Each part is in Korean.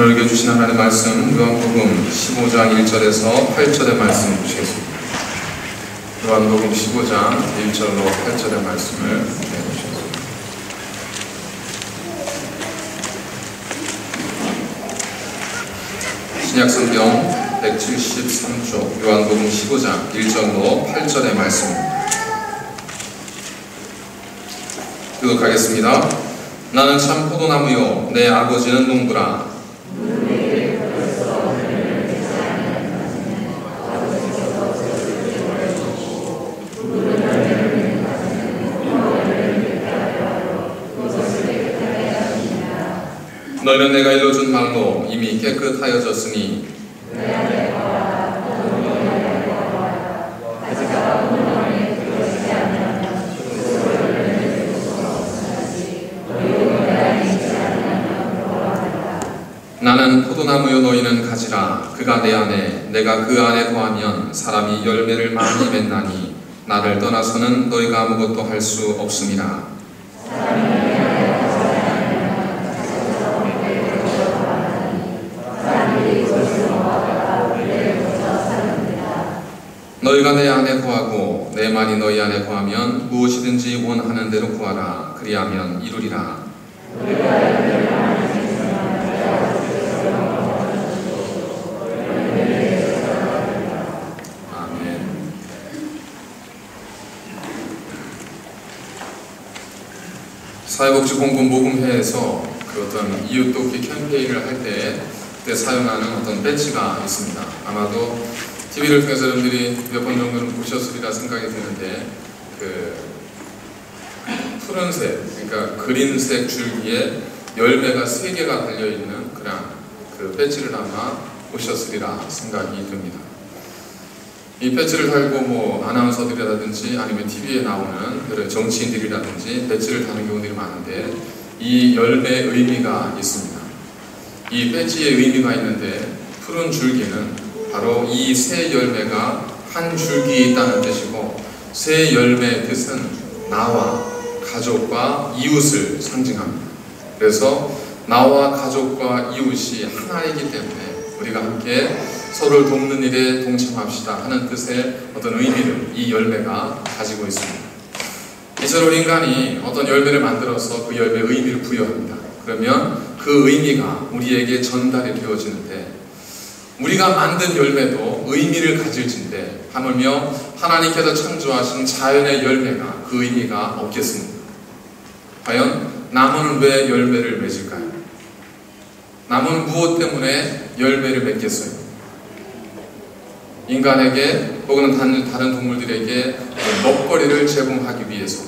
오늘 읽어주신 하나님의 말씀 요한복음 15장 1절에서 8절의 말씀 보시겠습니다. 요한복음 15장 1절로 8절의 말씀을 읽어주시겠습니다. 신약성경 173쪽 요한복음 15장 1절로 8절의 말씀입니다. 교독하겠습니다. 나는 참 포도나무요 내 아버지는 농부라 너희는 내가 일러준 말로 이미 깨끗하여졌으니 나는 포도나무요 너희는 가지라. 그가 내 안에 내가 그 안에 거하면 사람이 열매를 많이 맺나니 나를 떠나서는 너희가 아무것도 할 수 없음이라 너희가 내 안에 거하고 내 말이 너희 안에 거하면 무엇이든지 원하는 대로 구하라. 그리하면 이루리라. 아멘. 사회복지공군 모금회에서 그 어떤 이웃돕기 캠페인을 할 때 그때 사용하는 어떤 배지가 있습니다. 아마도 TV를 통해서 여러분들이 몇 번 정도는 보셨으리라 생각이 드는데 그 푸른색, 그러니까 그린색 줄기에 열매가 세 개가 달려 있는 그런 그 배지를 아마 보셨으리라 생각이 듭니다. 이 배지를 달고 뭐 아나운서들이라든지 아니면 TV에 나오는 그런 정치인들이라든지 배지를 다는 경우들이 많은데 이 열매의 의미가 있습니다. 이 배지의 의미가 있는데 푸른 줄기는 바로 이 새 열매가 한 줄기에 있다는 뜻이고 새 열매의 뜻은 나와 가족과 이웃을 상징합니다. 그래서 나와 가족과 이웃이 하나이기 때문에 우리가 함께 서로를 돕는 일에 동참합시다 하는 뜻의 어떤 의미를 이 열매가 가지고 있습니다. 이처럼 인간이 어떤 열매를 만들어서 그 열매의 의미를 부여합니다. 그러면 그 의미가 우리에게 전달이 되어지는데 우리가 만든 열매도 의미를 가질진데 하물며 하나님께서 창조하신 자연의 열매가 그 의미가 없겠습니다. 과연 나무는 왜 열매를 맺을까요? 나무는 무엇 때문에 열매를 맺겠어요? 인간에게 혹은 다른 동물들에게 먹거리를 제공하기 위해서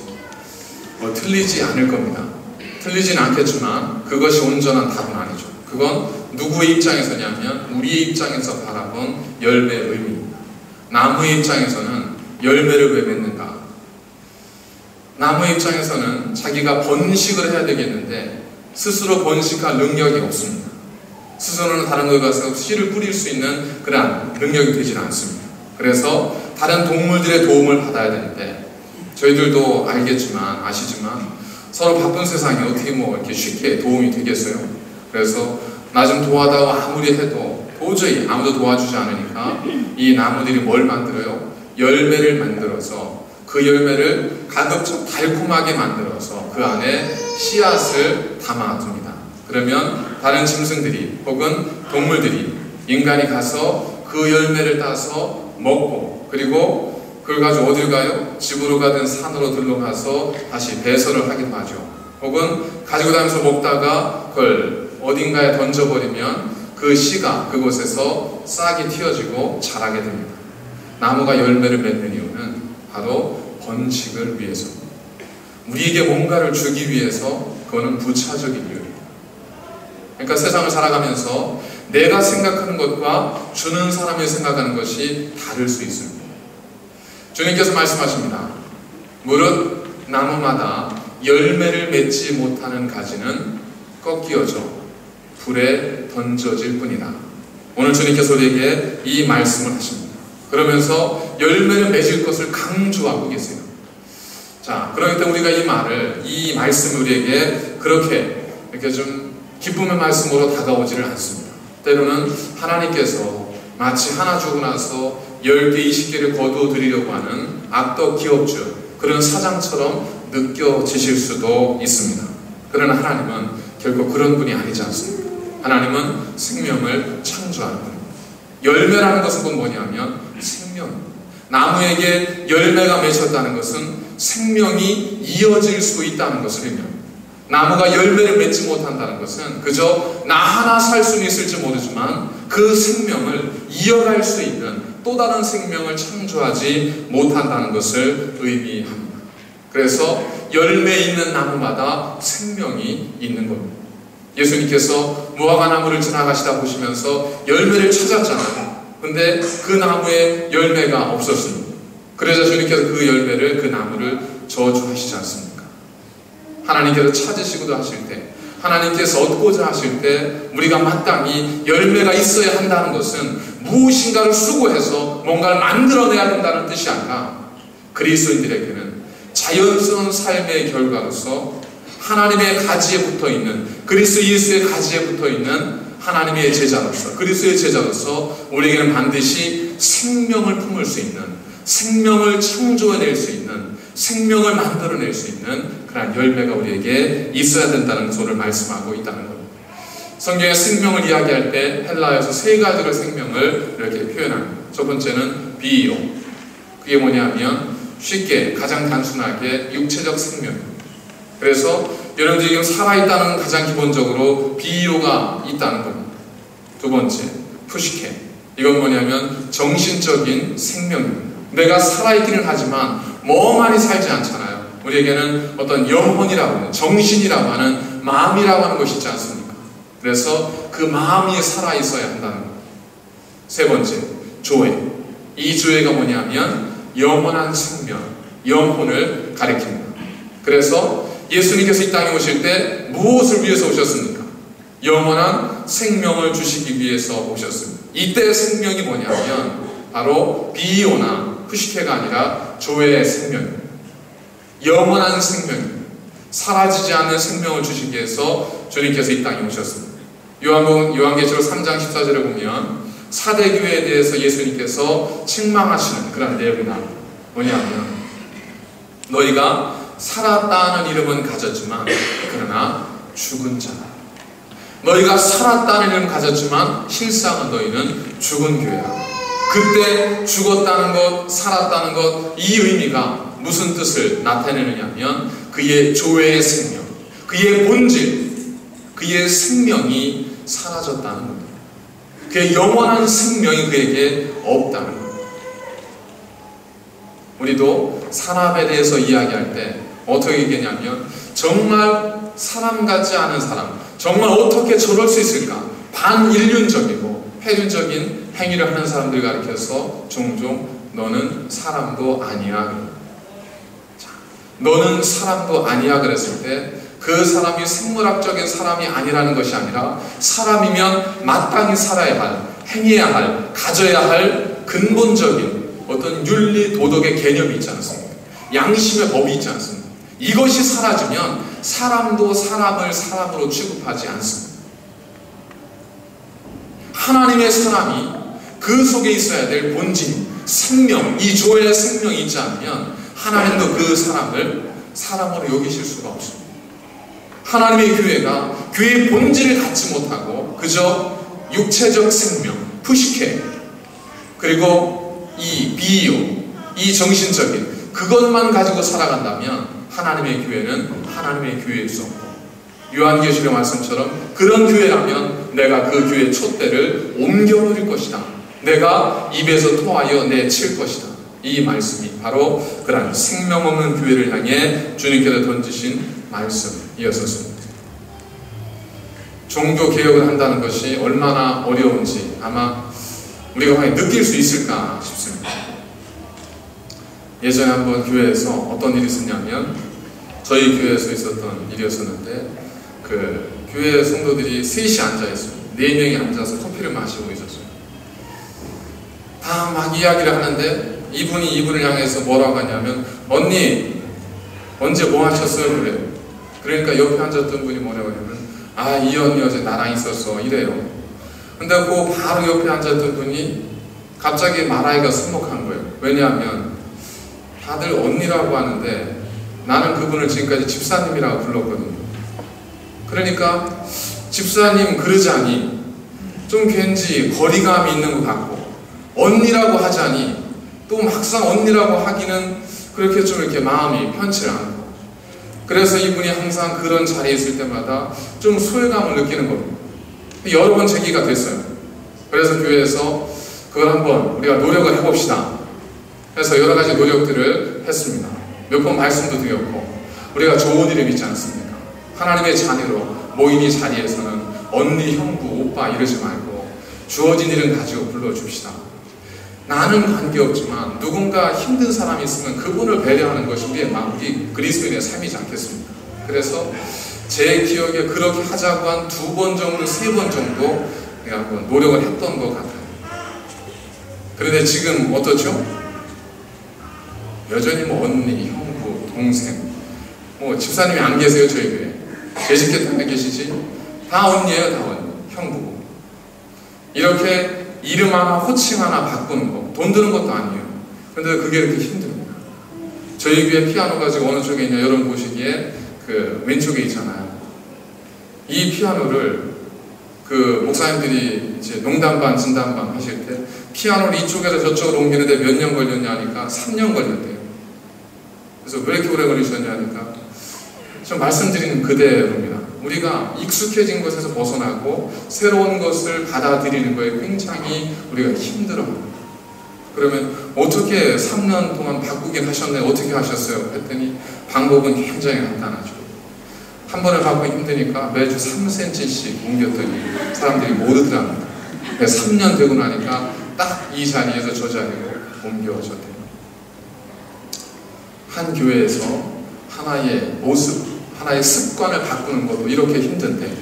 뭐 틀리지 않을 겁니다. 틀리진 않겠지만 그것이 온전한 답은 아니죠. 그건 누구의 입장에서냐면 우리의 입장에서 바라본 열매의 의미입니다. 나무의 입장에서는 열매를 왜 맺는가? 나무의 입장에서는 자기가 번식을 해야 되겠는데 스스로 번식할 능력이 없습니다. 스스로는 다른 곳에 가서 씨를 뿌릴 수 있는 그런 능력이 되질 않습니다. 그래서 다른 동물들의 도움을 받아야 되는데 저희들도 알겠지만 아시지만 서로 바쁜 세상에 어떻게 뭐 이렇게 쉽게 도움이 되겠어요? 그래서 나 좀 도와다오 아무리 해도 도저히 아무도 도와주지 않으니까 이 나무들이 뭘 만들어요? 열매를 만들어서 그 열매를 가급적 달콤하게 만들어서 그 안에 씨앗을 담아둡니다. 그러면 다른 짐승들이 혹은 동물들이 인간이 가서 그 열매를 따서 먹고 그리고 그걸 가지고 어딜 가요? 집으로 가든 산으로 들러가서 다시 배설을 하기도 하죠. 혹은 가지고 다니면서 먹다가 그걸 어딘가에 던져버리면 그 씨가 그곳에서 싹이 튀어지고 자라게 됩니다. 나무가 열매를 맺는 이유는 바로 번식을 위해서입니다. 우리에게 뭔가를 주기 위해서 그거는 부차적인 이유입니다. 그러니까 세상을 살아가면서 내가 생각하는 것과 주는 사람이 생각하는 것이 다를 수 있습니다. 주님께서 말씀하십니다. 무릇 나무마다 열매를 맺지 못하는 가지는 꺾이어져 불에 던져질 뿐이다. 오늘 주님께서 우리에게 이 말씀을 하십니다. 그러면서 열매를 맺을 것을 강조하고 계세요. 자, 그러기 때문에 우리가 이 말을, 이 말씀을 우리에게 그렇게 이렇게 좀 기쁨의 말씀으로 다가오지를 않습니다. 때로는 하나님께서 마치 하나 주고 나서 10개, 20개를 거두어 드리려고 하는 악덕 기업주, 그런 사장처럼 느껴지실 수도 있습니다. 그러나 하나님은 결코 그런 분이 아니지 않습니다. 하나님은 생명을 창조하는 분입니다. 열매라는 것은 곧 뭐냐면 생명. 나무에게 열매가 맺혔다는 것은 생명이 이어질 수 있다는 것을 의미합니다. 나무가 열매를 맺지 못한다는 것은 그저 나 하나 살 수는 있을지 모르지만 그 생명을 이어갈 수 있는 또 다른 생명을 창조하지 못한다는 것을 의미합니다. 그래서 열매 있는 나무마다 생명이 있는 겁니다. 예수님께서 무화과 나무를 지나가시다 보시면서 열매를 찾았잖아요. 근데 그 나무에 열매가 없었습니다. 그래서 주님께서 그 열매를 그 나무를 저주하시지 않습니까? 하나님께서 찾으시고도 하실 때 하나님께서 얻고자 하실 때 우리가 마땅히 열매가 있어야 한다는 것은 무엇인가를 수고해서 뭔가를 만들어내야 된다는 뜻이 아니라 그리스도인들에게는 자연스러운 삶의 결과로서 하나님의 가지에 붙어 있는 그리스도 예수의 가지에 붙어 있는 하나님의 제자로서 그리스도의 제자로서 우리에게는 반드시 생명을 품을 수 있는 생명을 창조해낼 수 있는 생명을 만들어낼 수 있는 그러한 열매가 우리에게 있어야 된다는 것을 말씀하고 있다는 겁니다. 성경의 생명을 이야기할 때 헬라에서 세 가지로 생명을 이렇게 표현합니다. 첫 번째는 비요. 그게 뭐냐면 쉽게 가장 단순하게 육체적 생명입니다. 그래서 여러분들이 지금 살아있다는 가장 기본적으로 비요가 있다는 겁니다. 두 번째, 푸시케. 이건 뭐냐면 정신적인 생명입니다. 내가 살아있기는 하지만 멍하니 살지 않잖아요. 우리에게는 어떤 영혼이라고 하는, 정신이라고 하는, 마음이라고 하는 것이 있지 않습니까? 그래서 그 마음이 살아있어야 한다는 것. 세 번째, 조회. 이 조회가 뭐냐면 영원한 생명, 영혼을 가리킵니다. 그래서 예수님께서 이 땅에 오실 때 무엇을 위해서 오셨습니까? 영원한 생명을 주시기 위해서 오셨습니다. 이때 생명이 뭐냐면 바로 비오나 푸시케가 아니라 조회의 생명입니다. 영원한 생명입니다. 사라지지 않는 생명을 주시기 위해서 주님께서 이 땅에 오셨습니다. 요한복음 요한계시록 3장 14절에 보면 사대 교회에 대해서 예수님께서 책망하시는 그런 내용이 나옵니다. 뭐냐면 너희가 살았다는 이름은 가졌지만 그러나 죽은 자다. 너희가 살았다는 이름 가졌지만 실상은 너희는 죽은 교회야. 그때 죽었다는 것, 살았다는 것, 이 의미가 무슨 뜻을 나타내느냐면 그의 조회의 생명, 그의 본질, 그의 생명이 사라졌다는 겁니다. 그의 영원한 생명이 그에게 없다는 겁니다. 우리도 산업에 대해서 이야기할 때 어떻게 얘기냐면 정말 사람 같지 않은 사람, 정말 어떻게 저럴 수 있을까? 반인륜적이고 폐륜적인 행위를 하는 사람들 가르쳐서 종종 너는 사람도 아니야. 자, 너는 사람도 아니야 그랬을 때 그 사람이 생물학적인 사람이 아니라는 것이 아니라 사람이면 마땅히 살아야 할, 행해야 할, 가져야 할 근본적인 어떤 윤리 도덕의 개념이 있지 않습니까? 양심의 법이 있지 않습니까? 이것이 사라지면 사람도 사람을 사람으로 취급하지 않습니다. 하나님의 사람이 그 속에 있어야 될 본질, 생명, 이 조의 생명이 있지 않으면 하나님도 그 사람을 사람으로 여기실 수가 없습니다. 하나님의 교회가 교회의 본질을 갖지 못하고 그저 육체적 생명, 푸시케, 그리고 이 비유, 이 정신적인 그것만 가지고 살아간다면 하나님의 교회는 하나님의 없고 요한계시록 말씀처럼 그런 교회라면 내가 그 교회 촛대를 옮겨버릴 것이다. 내가 입에서 토하여 내칠 것이다. 이 말씀이 바로 그런 생명 없는 교회를 향해 주님께서 던지신 말씀이었습니다. 종교 개혁을 한다는 것이 얼마나 어려운지 아마 우리가 과연 느낄 수 있을까 싶습니다. 예전에 한번 교회에서 어떤 일이 있었냐면 저희 교회에서 있었던 일이었었는데 그 교회 성도들이 셋이 앉아 있어요. 네 명이 앉아서 커피를 마시고 있었어요. 다 막 이야기를 하는데 이분이 이분을 향해서 뭐라고 하냐면 언니 언제 뭐 하셨어요? 그래요. 그러니까 옆에 앉았던 분이 뭐라고 하냐면 아, 이 언니 어제 나랑 있었어. 이래요. 근데 그 바로 옆에 앉았던 분이 갑자기 말하기가 숨먹한 거예요. 왜냐하면 다들 언니라고 하는데 나는 그분을 지금까지 집사님이라고 불렀거든요. 그러니까 집사님 그러자니 좀 괜지 거리감이 있는 것 같고 언니라고 하자니 또 막상 언니라고 하기는 그렇게 좀 이렇게 마음이 편치 않고 그래서 이분이 항상 그런 자리에 있을 때마다 좀 소외감을 느끼는 겁니다. 여러 번 제기가 됐어요. 그래서 교회에서 그걸 한번 우리가 노력을 해봅시다. 그래서 여러 가지 노력들을 했습니다. 몇 번 말씀도 드렸고 우리가 좋은 이름 있지 않습니까? 하나님의 자녀로 이 자리에서는 언니, 형부, 오빠 이러지 말고 주어진 일은 가지고 불러줍시다. 나는 관계없지만 누군가 힘든 사람이 있으면 그분을 배려하는 것이 우리의 우리 그리스도인의 삶이지 않겠습니까? 그래서 제 기억에 그렇게 하자고 한 두 번 정도, 세 번 정도 내가 노력을 했던 것 같아요. 그런데 지금 어떻죠? 여전히 뭐 언니, 형부, 동생, 뭐 집사님이 안 계세요 저희 교회. 계시게 땅에 계시지? 다 언니예요, 다 언니, 형부고. 이렇게 이름 하나, 호칭 하나 바꾸는 거, 돈 드는 것도 아니에요. 근데 그게 이렇게 힘듭니다. 저희 교회 피아노가 지금 어느 쪽에 있냐, 여러분 보시기에 그 왼쪽에 있잖아요. 이 피아노를 그 목사님들이 이제 농담반, 진담반 하실 때 피아노를 이쪽에서 저쪽으로 옮기는데 몇 년 걸렸냐 하니까 3년 걸렸대요. 그래서 왜 이렇게 오래 걸리셨냐 하니까 좀 말씀드리는 그대로입니다. 우리가 익숙해진 것에서 벗어나고 새로운 것을 받아들이는 거에 굉장히 우리가 힘들어합니다. 그러면 어떻게 3년 동안 바꾸긴 하셨네 어떻게 하셨어요? 했더니 방법은 굉장히 간단하죠. 한 번을 바꾸기 힘드니까 매주 3cm씩 옮겼더니 사람들이 모두들 합니다. 3년 되고 나니까 딱 이 자리에서 저 자리로 옮겨졌대요. 한 교회에서 하나의 모습, 하나의 습관을 바꾸는 것도 이렇게 힘든데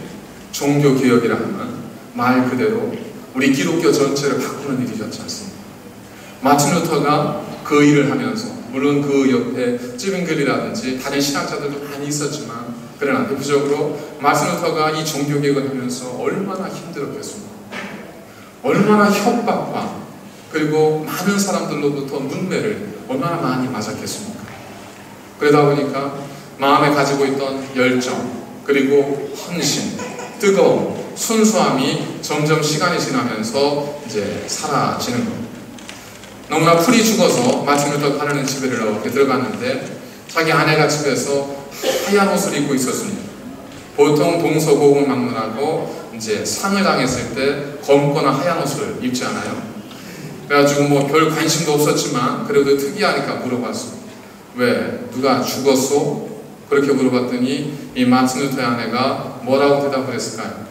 종교 개혁이라 하면 말 그대로 우리 기독교 전체를 바꾸는 일이 었지 않습니까? 마틴 루터가 그 일을 하면서 물론 그 옆에 찌빙글이라든지 다른 신학자들도 많이 있었지만 그러나 대표적으로 마틴 루터가 이 종교 개혁을 하면서 얼마나 힘들었겠습니까? 얼마나 협박과 그리고 많은 사람들로부터 문매를 얼마나 많이 맞았겠습니까? 그러다 보니까 마음에 가지고 있던 열정, 그리고 헌신, 뜨거움, 순수함이 점점 시간이 지나면서 이제 사라지는 겁니다. 너무나 풀이 죽어서 마틴 루터 가르는 집에를 이렇게 들어갔는데 자기 아내가 집에서 하얀 옷을 입고 있었습니다. 보통 동서고금 막론하고 이제 상을 당했을 때 검거나 하얀 옷을 입지 않아요. 그래가지고 뭐 별 관심도 없었지만 그래도 특이하니까 물어봤습니다. 왜 누가 죽었어? 그렇게 물어봤더니 이 마틴 루터의 아내가 뭐라고 대답을 했을까요?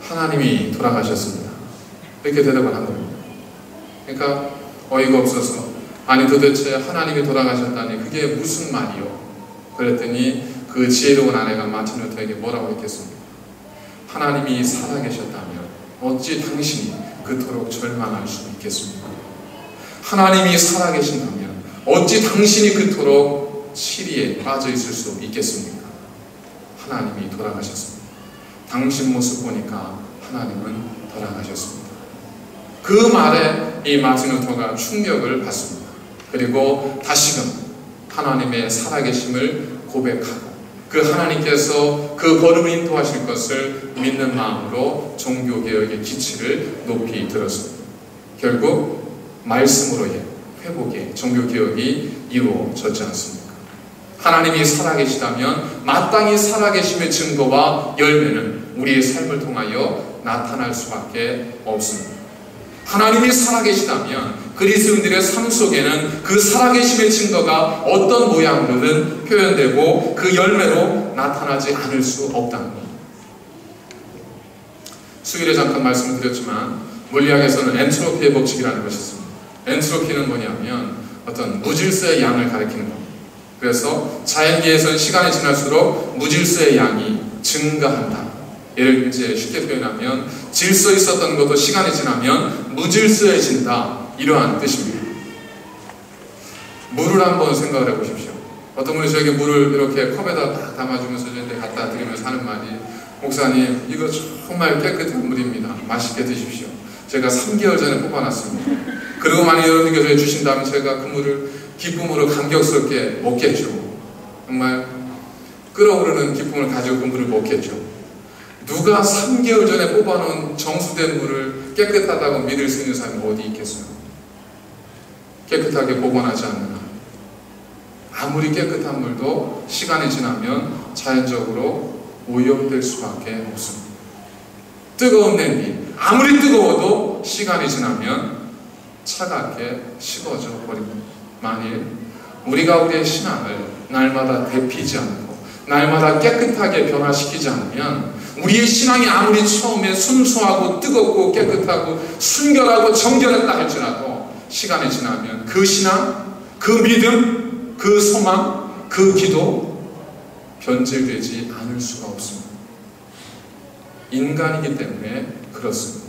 하나님이 돌아가셨습니다. 이렇게 대답을 한 겁니다. 그러니까 어이가 없어서 아니 도대체 하나님이 돌아가셨다니 그게 무슨 말이요? 그랬더니 그 지혜로운 아내가 마틴 루터에게 뭐라고 했겠습니까? 하나님이 살아계셨다면 어찌 당신이 그토록 절망할 수 있겠습니까? 하나님이 살아계신다면 어찌 당신이 그토록 시리에 빠져 있을 수 있겠습니까? 하나님이 돌아가셨습니다. 당신 모습 보니까 하나님은 돌아가셨습니다. 그 말에 이 마틴 루터가 충격을 받습니다. 그리고 다시금 하나님의 살아계심을 고백하고 그 하나님께서 그 걸음을 인도하실 것을 믿는 마음으로 종교개혁의 기치를 높이 들었습니다. 결국 말씀으로의 회복의 종교개혁이 이루어졌지 않습니까? 하나님이 살아계시다면 마땅히 살아계심의 증거와 열매는 우리의 삶을 통하여 나타날 수밖에 없습니다. 하나님이 살아계시다면 그리스도인들의 삶 속에는 그 살아계심의 증거가 어떤 모양으로든 표현되고 그 열매로 나타나지 않을 수 없다는 것. 수일에 잠깐 말씀을 드렸지만 물리학에서는 엔트로피의 법칙이라는 것이 있습니다. 엔트로피는 뭐냐면 어떤 무질서의 양을 가리키는 겁니다. 그래서 자연계에서는 시간이 지날수록 무질서의 양이 증가한다. 예를 이제 쉽게 표현하면 질서 있었던 것도 시간이 지나면 무질서해진다. 이러한 뜻입니다. 물을 한번 생각을 해보십시오. 어떤 분이 저에게 물을 이렇게 컵에다 딱 담아주면서 저한테 갖다 드리면서 하는 말이 목사님 이거 정말 깨끗한 물입니다. 맛있게 드십시오. 제가 3개월 전에 뽑아놨습니다. 그리고 만약 여러분께서 주신다면 제가 그 물을 기쁨으로 감격스럽게 먹겠죠. 정말 끓어오르는 기쁨을 가지고 그 물을 먹겠죠. 누가 3개월 전에 뽑아놓은 정수된 물을 깨끗하다고 믿을 수 있는 사람이 어디 있겠어요? 깨끗하게 보관하지 않는 한. 아무리 깨끗한 물도 시간이 지나면 자연적으로 오염될 수밖에 없습니다. 뜨거운 냄비, 아무리 뜨거워도 시간이 지나면 차갑게 식어져 버립니다. 만일 우리가 우리의 신앙을 날마다 데피지 않고 날마다 깨끗하게 변화시키지 않으면 우리의 신앙이 아무리 처음에 순수하고 뜨겁고 깨끗하고 순결하고 정결했다 할지라도 시간이 지나면 그 신앙, 그 믿음, 그 소망, 그 기도 변질되지 않을 수가 없습니다. 인간이기 때문에 그렇습니다.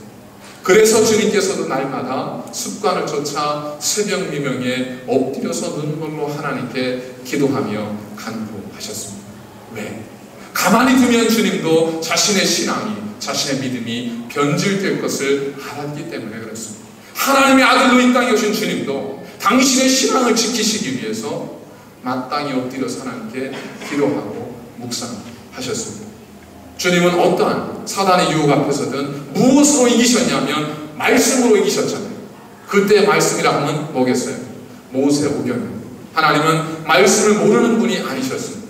그래서 주님께서도 날마다 습관을 쫓아 새벽 미명에 엎드려서 눈물로 하나님께 기도하며 간구하셨습니다. 왜? 가만히 두면 주님도 자신의 신앙이, 자신의 믿음이 변질될 것을 알았기 때문에 그렇습니다. 하나님의 아들로 이 땅에 오신 주님도 당신의 신앙을 지키시기 위해서 마땅히 엎드려서 하나님께 기도하고 묵상하셨습니다. 주님은 어떠한 사단의 유혹 앞에서든 무엇으로 이기셨냐면 말씀으로 이기셨잖아요. 그때 말씀이라 하면 뭐겠어요? 모세 오경. 하나님은 말씀을 모르는 분이 아니셨습니다.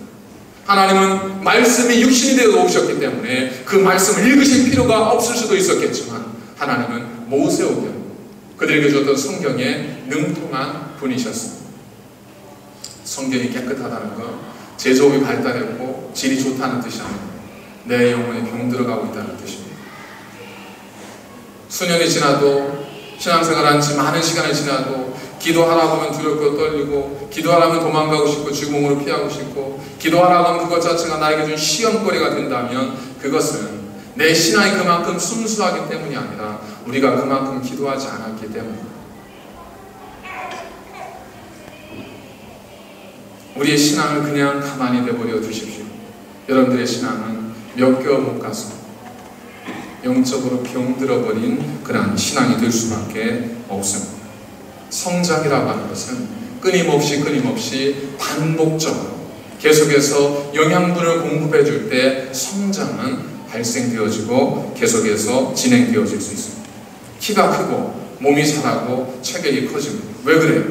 하나님은 말씀이 육신이 되어 오셨기 때문에 그 말씀을 읽으실 필요가 없을 수도 있었겠지만 하나님은 모세 오경. 그들에게 줬던 성경에 능통한 분이셨습니다. 성경이 깨끗하다는 것, 제조업이 발달했고 질이 좋다는 뜻이 아닙니다. 내 영혼이 병들어가고 있다는 뜻입니다. 수년이 지나도 신앙생활한 지 많은 시간이 지나도 기도하라고 하면 두렵고 떨리고 기도하라면 도망가고 싶고 죽음으로 피하고 싶고 기도하라고 하면 그것 자체가 나에게 준 시험거리가 된다면 그것은 내 신앙이 그만큼 순수하기 때문이 아니라 우리가 그만큼 기도하지 않았기 때문입니다. 우리의 신앙을 그냥 가만히 내버려 두십시오. 여러분들의 신앙은 몇 개월 못 가서 영적으로 병들어버린 그러한 신앙이 될 수밖에 없습니다. 성장이라고 하는 것은 끊임없이 끊임없이 반복적으로 계속해서 영양분을 공급해 줄 때 성장은 발생되어지고 계속해서 진행되어질 수 있습니다. 키가 크고 몸이 자라고 체격이 커집니다. 왜 그래요?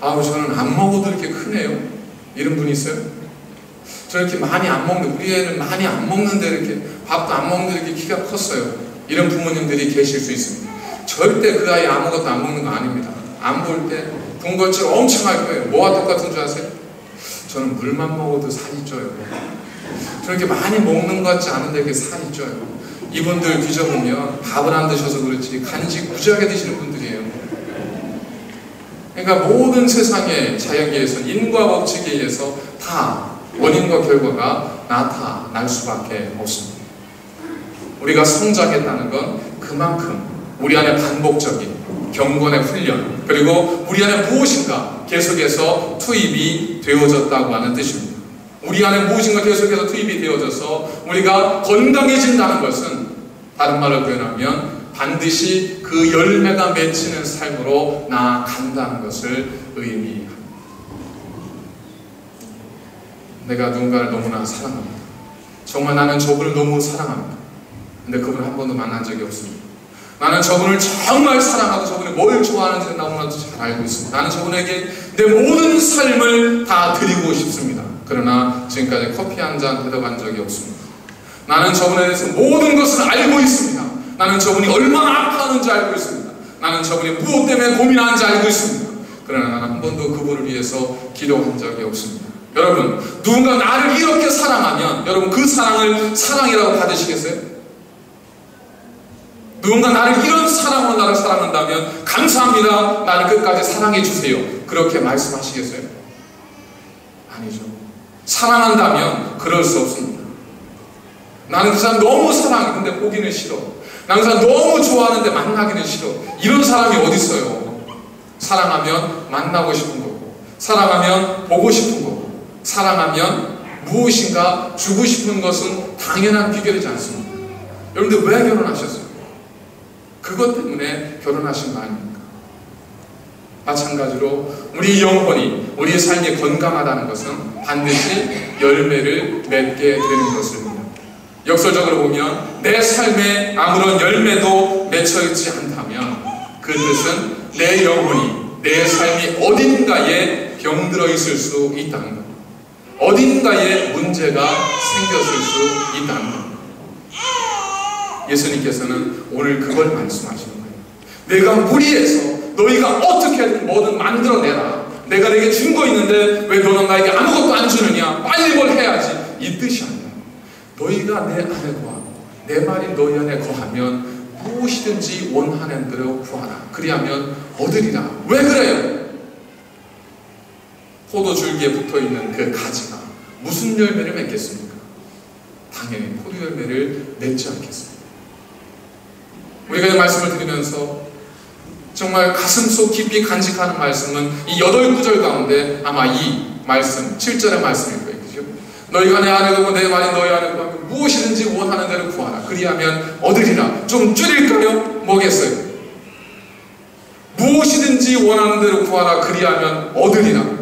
아우 저는 안 먹어도 이렇게 크네요. 이런 분 있어요? 저렇게 많이 안 먹는 우리 애는 많이 안 먹는데 이렇게 밥도 안 먹는데 이렇게 키가 컸어요. 이런 부모님들이 계실 수 있습니다. 절대 그 아이 아무것도 안 먹는 거 아닙니다. 안 볼 때 군것질 엄청 할 거예요. 뭐와 똑같은 줄 아세요? 저는 물만 먹어도 살이 쪄요. 저렇게 많이 먹는 것 같지 않은데 이렇게 살이 쪄요. 이분들 뒤져보면 밥을 안 드셔서 그렇지 간식 무지하게 드시는 분들이에요. 그러니까 모든 세상의 자연계에서 인과 법칙에 의해서 다 원인과 결과가 나타날 수밖에 없습니다. 우리가 성장했다는 건 그만큼 우리 안에 반복적인 경건의 훈련 그리고 우리 안에 무엇인가 계속해서 투입이 되어졌다고 하는 뜻입니다. 우리 안에 무엇인가 계속해서 투입이 되어져서 우리가 건강해진다는 것은 다른 말로 표현하면 반드시 그 열매가 맺히는 삶으로 나아간다는 것을 의미합니다. 내가 누군가를 너무나 사랑합니다. 정말 나는 저분을 너무 사랑합니다. 근데 그분을 한 번도 만난 적이 없습니다. 나는 저분을 정말 사랑하고 저분이 뭘 좋아하는지 너무나도 잘 알고 있습니다. 나는 저분에게 내 모든 삶을 다 드리고 싶습니다. 그러나 지금까지 커피 한 잔 대접한 적이 없습니다. 나는 저분에 대해서 모든 것을 알고 있습니다. 나는 저분이 얼마나 아파하는지 알고 있습니다. 나는 저분이 무엇 때문에 고민하는지 알고 있습니다. 그러나 나는 한 번도 그분을 위해서 기도한 적이 없습니다. 여러분, 누군가 나를 이렇게 사랑하면 여러분 그 사랑을 사랑이라고 받으시겠어요? 누군가 나를 이런 사랑으로 나를 사랑한다면 감사합니다. 나를 끝까지 사랑해 주세요. 그렇게 말씀하시겠어요? 아니죠. 사랑한다면 그럴 수 없습니다. 나는 그 사람 너무 사랑해. 근데 보기는 싫어. 나는 그 사람 너무 좋아하는데 만나기는 싫어. 이런 사람이 어디 있어요? 사랑하면 만나고 싶은 거고 사랑하면 보고 싶은 거고 사랑하면 무엇인가 주고 싶은 것은 당연한 비결이지 않습니까? 여러분들 왜 결혼하셨어요? 그것 때문에 결혼하신 거 아닙니까? 마찬가지로 우리 영혼이 우리의 삶이 건강하다는 것은 반드시 열매를 맺게 되는 것입니다. 역설적으로 보면 내 삶에 아무런 열매도 맺혀 있지 않다면 그 뜻은 내 영혼이 내 삶이 어딘가에 병들어 있을 수 있다는 것. 어딘가에 문제가 생겼을 수 있다는 것. 예수님께서는 오늘 그걸 말씀하시는 거예요. 내가 무리해서 너희가 어떻게든 뭐든 만들어내라. 내가 내게 준 거 있는데 왜 너는 나에게 아무것도 안 주느냐? 빨리 뭘 해야지. 이 뜻이 아니라 너희가 내 안에 거하고 내 말이 너희 안에 거하면 무엇이든지 원하는 대로 구하라. 그리하면 얻으리라. 왜 그래요? 포도줄기에 붙어 있는 그 가지가 무슨 열매를 맺겠습니까? 당연히 포도 열매를 맺지 않겠습니다. 우리가 이 말씀을 들으면서 정말 가슴 속 깊이 간직하는 말씀은 이 여덟 구절 가운데 아마 이 말씀, 7절의 말씀일 거예요. 그죠? 너희가 내 안에 두고 내 말이 너희 안에 두고 무엇이든지 원하는 대로 구하라. 그리하면 얻으리라. 좀 줄일까요? 뭐겠어요? 무엇이든지 원하는 대로 구하라. 그리하면 얻으리라.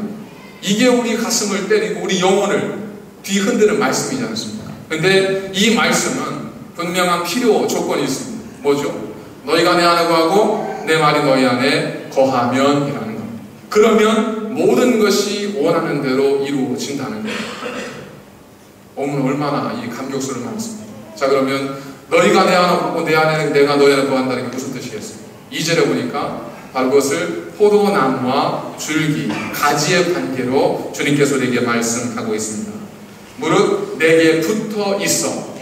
이게 우리 가슴을 때리고 우리 영혼을 뒤흔드는 말씀이지 않습니까? 근데 이 말씀은 분명한 필요 조건이 있습니다. 뭐죠? 너희가 내 안에 거하고 내 말이 너희 안에 거하면 이라는 겁니다. 그러면 모든 것이 원하는 대로 이루어진다는 거예요. 오늘 얼마나 이 감격스러운 말씀입니다. 자 그러면 너희가 내 안에 거하고 내 안에 내가 너희 안에 거한다는 게 무슨 뜻이겠어요? 2절에 보니까 바로 그것을 포도나무와 줄기, 가지의 관계로 주님께서 우리에게 말씀하고 있습니다. 무릇 내게 붙어 있어.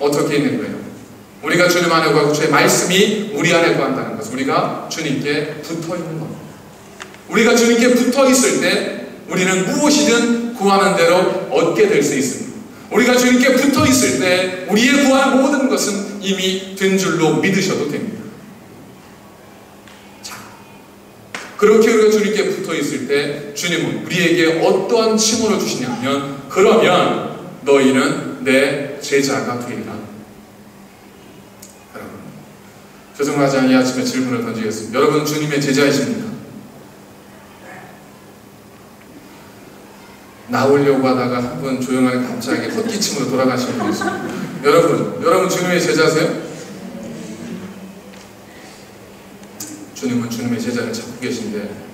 어떻게 있는 거예요? 우리가 주님 안에 거하고 주의 말씀이 우리 안에 거한다는 것. 우리가 주님께 붙어 있는 것. 우리가 주님께 붙어 있을 때 우리는 무엇이든 구하는 대로 얻게 될 수 있습니다. 우리가 주님께 붙어 있을 때 우리의 구하는 모든 것은 이미 된 줄로 믿으셔도 됩니다. 자, 그렇게 우리가 주님께 붙어 있을 때 주님은 우리에게 어떠한 칭호를 주시냐면 그러면 너희는 내 제자가 되리라. 여러분, 죄송하지 않이 아침에 질문을 던지겠습니다. 여러분 주님의 제자이십니까? 나오려고 하다가 한 번 조용하게 갑자기 헛기침으로 돌아가시는 분 있습니다. 여러분, 여러분 주님의 제자세요? 주님은 주님의 제자를 찾고 계신데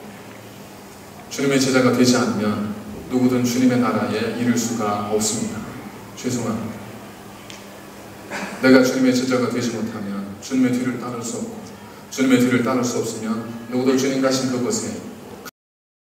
주님의 제자가 되지 않으면 누구든 주님의 나라에 이를 수가 없습니다. 죄송합니다. 내가 주님의 제자가 되지 못하면 주님의 뒤를 따를 수 없고 주님의 뒤를 따를 수 없으면 누구도 주님 가신 그곳에